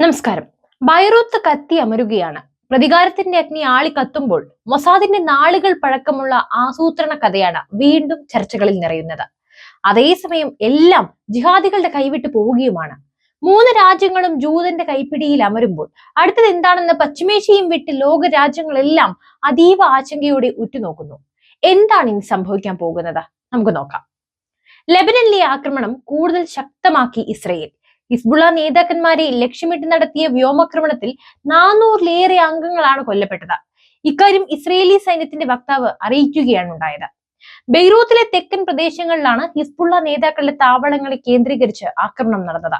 നമസ്കാരം. ബൈറൂത്ത് കത്തി അമരുകയാണ്. പ്രതികാരത്തിന്റെ അഗ്നി ആളി കത്തുമ്പോൾ മൊസാദിന്റെ നാളുകൾ പഴക്കമുള്ള ആസൂത്രണ കഥയാണ് വീണ്ടും ചർച്ചകളിൽ നിറയുന്നത്. അതേസമയം എല്ലാം ജിഹാദികളുടെ കൈവിട്ട് പോവുകയുമാണ്. മൂന്ന് രാജ്യങ്ങളും ജൂതന്റെ കൈപ്പിടിയിൽ അമരുമ്പോൾ അടുത്തത് എന്താണെന്ന് പശ്ചിമേഷ്യയും വിട്ട് ലോക രാജ്യങ്ങളെല്ലാം അതീവ ആശങ്കയോടെ ഉറ്റുനോക്കുന്നു. എന്താണ് ഇനി സംഭവിക്കാൻ പോകുന്നത്? നമുക്ക് നോക്കാം. ലെബനനിലെ ആക്രമണം കൂടുതൽ ശക്തമാക്കി ഇസ്രയേൽ. ഹിസ്ബുള്ള നേതാക്കന്മാരെ ലക്ഷ്യമിട്ട് നടത്തിയ വ്യോമാക്രമണത്തിൽ നാനൂറിലേറെ അംഗങ്ങളാണ് കൊല്ലപ്പെട്ടത്. ഇക്കാര്യം ഇസ്രയേലി സൈന്യത്തിന്റെ വക്താവ് അറിയിക്കുകയാണ് ഉണ്ടായത്. ബെയ്റൂത്തിലെ തെക്കൻ പ്രദേശങ്ങളിലാണ് ഹിസ്ബുള്ള നേതാക്കളുടെ താവളങ്ങളെ കേന്ദ്രീകരിച്ച് ആക്രമണം നടന്നത്.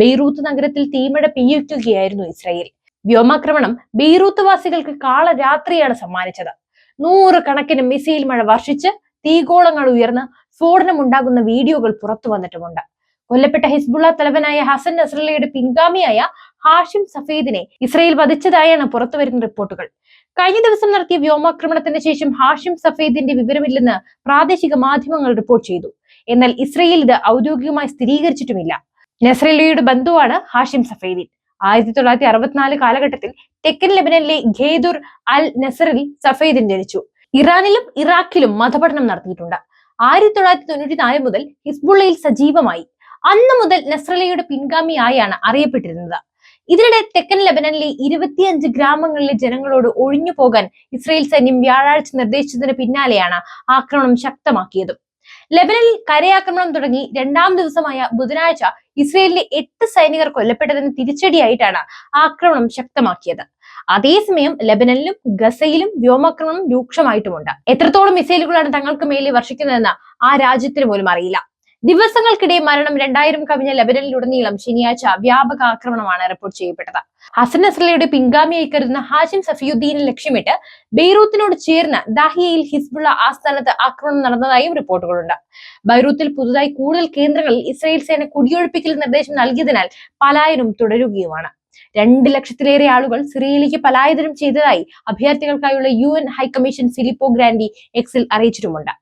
ബെയ്റൂത്ത് നഗരത്തിൽ തീമഴ പെയ്യിക്കുകയായിരുന്നു ഇസ്രയേൽ. വ്യോമാക്രമണം ബെയ്റൂത്ത് വാസികൾക്ക് കാളരാത്രിയാണ് സമ്മാനിച്ചത്. നൂറുകണക്കിന് മിസൈൽ മഴ വർഷിച്ച് തീഗോളങ്ങൾ ഉയർന്ന് സ്ഫോടനമുണ്ടാകുന്ന വീഡിയോകൾ പുറത്തു വന്നിട്ടുമുണ്ട്. കൊല്ലപ്പെട്ട ഹിസ്ബുള്ള തലവനായ ഹസൻ നസ്രല്ലയുടെ പിൻഗാമിയായ ഹാഷിം സഫീദിനെ ഇസ്രയേൽ വധിച്ചതായാണ് പുറത്തുവരുന്ന റിപ്പോർട്ടുകൾ. കഴിഞ്ഞ ദിവസം നടത്തിയ വ്യോമാക്രമണത്തിന് ശേഷം ഹാഷിം സഫീദിന്റെ വിവരമില്ലെന്ന് പ്രാദേശിക മാധ്യമങ്ങൾ റിപ്പോർട്ട് ചെയ്തു. എന്നാൽ ഇസ്രയേൽ ഇത് ഔദ്യോഗികമായി സ്ഥിരീകരിച്ചിട്ടുമില്ല. നസ്രല്ലയുടെ ബന്ധുവാണ് ഹാഷിം സഫീദിൻ. ആയിരത്തി തൊള്ളായിരത്തി അറുപത്തിനാല് കാലഘട്ടത്തിൽ തെക്കൻ ലെബനനിലെ ഖേദുർ അൽ നസറിൽ സഫീദിൻ ജനിച്ചു. ഇറാനിലും ഇറാഖിലും മതപഠനം നടത്തിയിട്ടുണ്ട്. ആയിരത്തി തൊള്ളായിരത്തി തൊണ്ണൂറ്റി നാല് മുതൽ ഹിസ്ബുള്ളയിൽ സജീവമായി. അന്ന് മുതൽ നസ്രലയുടെ പിൻഗാമിയായാണ് അറിയപ്പെട്ടിരുന്നത്. ഇതിനിടെ തെക്കൻ ലെബനനിലെ ഇരുപത്തിയഞ്ച് ഗ്രാമങ്ങളിലെ ജനങ്ങളോട് ഒഴിഞ്ഞു പോകാൻ ഇസ്രയേൽ സൈന്യം വ്യാഴാഴ്ച നിർദ്ദേശിച്ചതിന് പിന്നാലെയാണ് ആക്രമണം ശക്തമാക്കിയതും. ലെബനനിൽ കരയാക്രമണം തുടങ്ങി രണ്ടാം ദിവസമായ ബുധനാഴ്ച ഇസ്രയേലിലെ എട്ട് സൈനികർ കൊല്ലപ്പെട്ടതിന് തിരിച്ചടിയായിട്ടാണ് ആക്രമണം ശക്തമാക്കിയത്. അതേസമയം ലെബനനിലും ഗസയിലും വ്യോമാക്രമണം രൂക്ഷമായിട്ടുമുണ്ട്. എത്രത്തോളം മിസൈലുകളാണ് തങ്ങൾക്ക് മേലെ വർഷിക്കുന്നതെന്ന് ആ രാജ്യത്തിന് പോലും അറിയില്ല. ദിവസങ്ങൾക്കിടെ മരണം രണ്ടായിരം കവിഞ്ഞ ലബനനിലുടനീളം ശനിയാഴ്ച വ്യാപക ആക്രമണമാണ് റിപ്പോർട്ട് ചെയ്യപ്പെട്ടത്. ഹസൻ നസ്രലയുടെ പിൻഗാമിയായി കരുതുന്ന ഹാജിം സഫിയുദ്ദീനെ ലക്ഷ്യമിട്ട് ബെയ്റൂത്തിനോട് ചേർന്ന് ദാഹിയയിൽ ഹിസ്ബുള്ള ആസ്ഥാനത്ത് ആക്രമണം നടന്നതായും റിപ്പോർട്ടുകളുണ്ട്. ബൈറൂത്തിൽ പുതുതായി കൂടുതൽ കേന്ദ്രങ്ങളിൽ ഇസ്രായേൽ സേന കുടിയൊഴിപ്പിക്കൽ നിർദ്ദേശം നൽകിയതിനാൽ പലായനം തുടരുകയുമാണ്. രണ്ട് ലക്ഷത്തിലേറെ ആളുകൾ സിറിയയിലേക്ക് പലായനം ചെയ്തതായി അഭയാർത്ഥികൾക്കായുള്ള U N high commission Filippo Grandi എക്സിൽ അറിയിച്ചിട്ടുമുണ്ട്.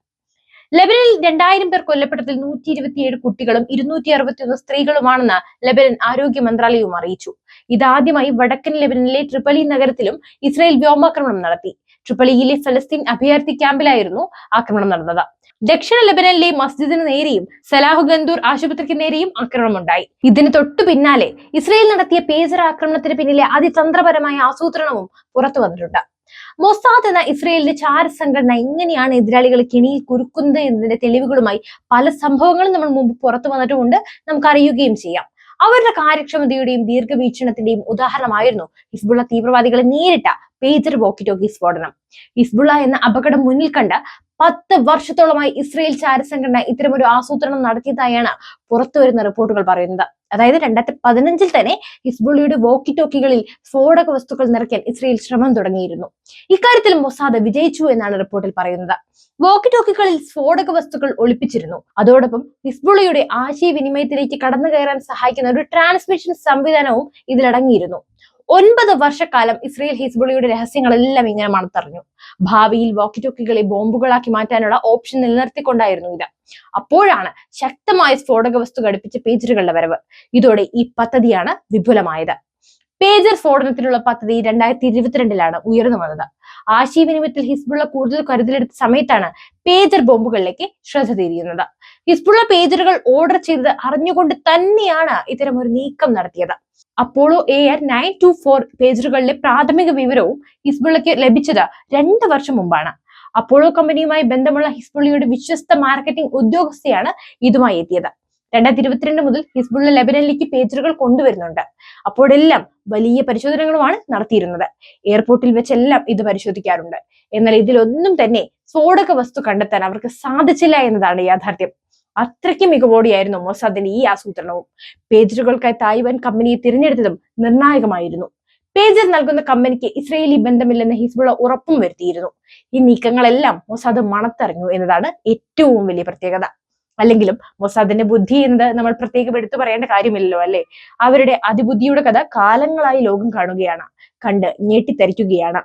ലെബനനിൽ രണ്ടായിരം പേർ കൊല്ലപ്പെട്ടതിൽ നൂറ്റി ഇരുപത്തിയേഴ് കുട്ടികളും ഇരുന്നൂറ്റി അറുപത്തിയൊന്ന് സ്ത്രീകളുമാണെന്ന് ലെബനൻ ആരോഗ്യ മന്ത്രാലയവും അറിയിച്ചു. ഇതാദ്യമായി വടക്കൻ ലെബനനിലെ ട്രിപ്പലി നഗരത്തിലും ഇസ്രായേൽ വ്യോമാക്രമണം നടത്തി. ട്രിപ്പലിയിലെ ഫലസ്തീൻ അഭയാർത്ഥി ക്യാമ്പിലായിരുന്നു ആക്രമണം നടന്നത്. ദക്ഷിണ ലെബനനിലെ മസ്ജിദിന് നേരെയും സലാഹു ഗന്ദൂർ ആശുപത്രിക്ക് നേരെയും ആക്രമണമുണ്ടായി. ഇതിന് തൊട്ടു പിന്നാലെ ഇസ്രായേൽ നടത്തിയ പേജർ ആക്രമണത്തിന് പിന്നിലെ അതിതന്ത്രപരമായ ആസൂത്രണവും പുറത്തു വന്നിട്ടുണ്ട്. മൊസാദ് എന്ന ഇസ്രയേലിന്റെ ചാര സംഘടന എങ്ങനെയാണ് എതിരാളികളെ കെണിയിൽ കുരുക്കുന്നത് എന്നതിന്റെ തെളിവുകളുമായി പല സംഭവങ്ങളും നമ്മൾ മുമ്പ് പുറത്തു വന്നിട്ടുമുണ്ട്. നമുക്ക് അറിയുകയും ചെയ്യാം. അവരുടെ കാര്യക്ഷമതയുടെയും ദീർഘവീക്ഷണത്തിന്റെയും ഉദാഹരണമായിരുന്നു ഹിസ്ബുള്ള തീവ്രവാദികളെ നേരിട്ട പേജർ വോക്കിറ്റോക്കി സ്ഫോടനം. ഹിസ്ബുള്ള എന്ന അപകടം മുന്നിൽ കണ്ട് പത്ത് വർഷത്തോളമായി ഇസ്രയേൽ ചാരസംഘടന ഇത്തരമൊരു ആസൂത്രണം നടത്തിയതായാണ് പുറത്തുവരുന്ന റിപ്പോർട്ടുകൾ പറയുന്നത്. അതായത് രണ്ടായിരത്തി പതിനഞ്ചിൽ തന്നെ ഹിസ്ബുള്ളിയുടെ വോക്കി ടോക്കികളിൽ സ്ഫോടക വസ്തുക്കൾ നിറയ്ക്കാൻ ഇസ്രയേൽ ശ്രമം തുടങ്ങിയിരുന്നു. ഇക്കാര്യത്തിൽ മൊസാദ് വിജയിച്ചു എന്നാണ് റിപ്പോർട്ടിൽ പറയുന്നത്. വോക്കി ടോക്കികളിൽ സ്ഫോടക വസ്തുക്കൾ ഒളിപ്പിച്ചിരുന്നു. അതോടൊപ്പം ഹിസ്ബുള്ളിയുടെ ആശയവിനിമയത്തിലേക്ക് കടന്നു കയറാൻ സഹായിക്കുന്ന ഒരു ട്രാൻസ്മിഷൻ സംവിധാനവും ഇതിലടങ്ങിയിരുന്നു. ഒൻപത് വർഷക്കാലം ഇസ്രയേൽ ഹിസ്ബുളിയുടെ രഹസ്യങ്ങളെല്ലാം ഇങ്ങനെ മണത്തറിഞ്ഞു. ഭാവിയിൽ വോക്കി ടോക്കികളെ ബോംബുകളാക്കി മാറ്റാനുള്ള ഓപ്ഷൻ നിലനിർത്തിക്കൊണ്ടായിരുന്നു ഇത്. അപ്പോഴാണ് ശക്തമായ സ്ഫോടക വസ്തു ഘടിപ്പിച്ച പേജറുകളുടെ വരവ്. ഇതോടെ ഈ പദ്ധതിയാണ് വിപുലമായത്. പേജർ സ്ഫോടനത്തിനുള്ള പദ്ധതി രണ്ടായിരത്തി ഇരുപത്തിരണ്ടിലാണ് ഉയർന്നു വന്നത്. ആശയവിനിമയത്തിൽ ഹിസ്ബുള്ള കൂടുതൽ കരുതലെടുത്ത സമയത്താണ് പേജർ ബോംബുകളിലേക്ക് ശ്രദ്ധ തിരിയുന്നത് ഹിസ്ബുള്ള പേജറുകൾ ഓർഡർ ചെയ്തത് അറിഞ്ഞുകൊണ്ട് തന്നെയാണ് ഇത്തരം ഒരു നീക്കം നടത്തിയത്. Apollo A R nine two four പേജറുകളിലെ പ്രാഥമിക വിവരവും ഹിസ്ബുള്ളയ്ക്ക് ലഭിച്ചത് രണ്ട് വർഷം മുമ്പാണ്. അപ്പോളോ കമ്പനിയുമായി ബന്ധമുള്ള ഹിസ്ബുള്ളിയുടെ വിശ്വസ്ത മാർക്കറ്റിംഗ് ഉദ്യോഗസ്ഥയാണ് ഇതുമായി എത്തിയത്. രണ്ടായിരത്തി ഇരുപത്തിരണ്ട് മുതൽ ഹിസ്ബുള്ള ലെബനനിലേക്ക് പേജറുകൾ കൊണ്ടുവരുന്നുണ്ട്. അപ്പോഴെല്ലാം വലിയ പരിശോധനകളുമാണ് നടത്തിയിരുന്നത്. എയർപോർട്ടിൽ വെച്ചെല്ലാം ഇത് പരിശോധിക്കാറുണ്ട്. എന്നാൽ ഇതിലൊന്നും തന്നെ സ്ഫോടക വസ്തു കണ്ടെത്താൻ അവർക്ക് സാധിച്ചില്ല എന്നതാണ് യാഥാർത്ഥ്യം. അത്രയ്ക്ക് മികവോടെയായിരുന്നു മൊസാദിന്റെ ഈ ആസൂത്രണവും. പേജറുകൾക്കായി തായ്വാൻ കമ്പനിയെ തിരഞ്ഞെടുത്തതും നിർണായകമായിരുന്നു. പേജർ നൽകുന്ന കമ്പനിക്ക് ഇസ്രയേലി ബന്ധമില്ലെന്ന് ഹിസ്ബുള്ള ഉറപ്പും വരുത്തിയിരുന്നു. ഈ നീക്കങ്ങളെല്ലാം മൊസാദ് മണത്തറിഞ്ഞു എന്നതാണ് ഏറ്റവും വലിയ പ്രത്യേകത. അല്ലെങ്കിലും മൊസാദിന്റെ ബുദ്ധി എന്നത് നമ്മൾ പ്രത്യേകം എടുത്തു പറയേണ്ട കാര്യമില്ലല്ലോ അല്ലെ? അവരുടെ അതിബുദ്ധിയുടെ കഥ കാലങ്ങളായി ലോകം കാണുകയാണ് കണ്ട് ഞെട്ടിത്തരിക്കുകയാണ്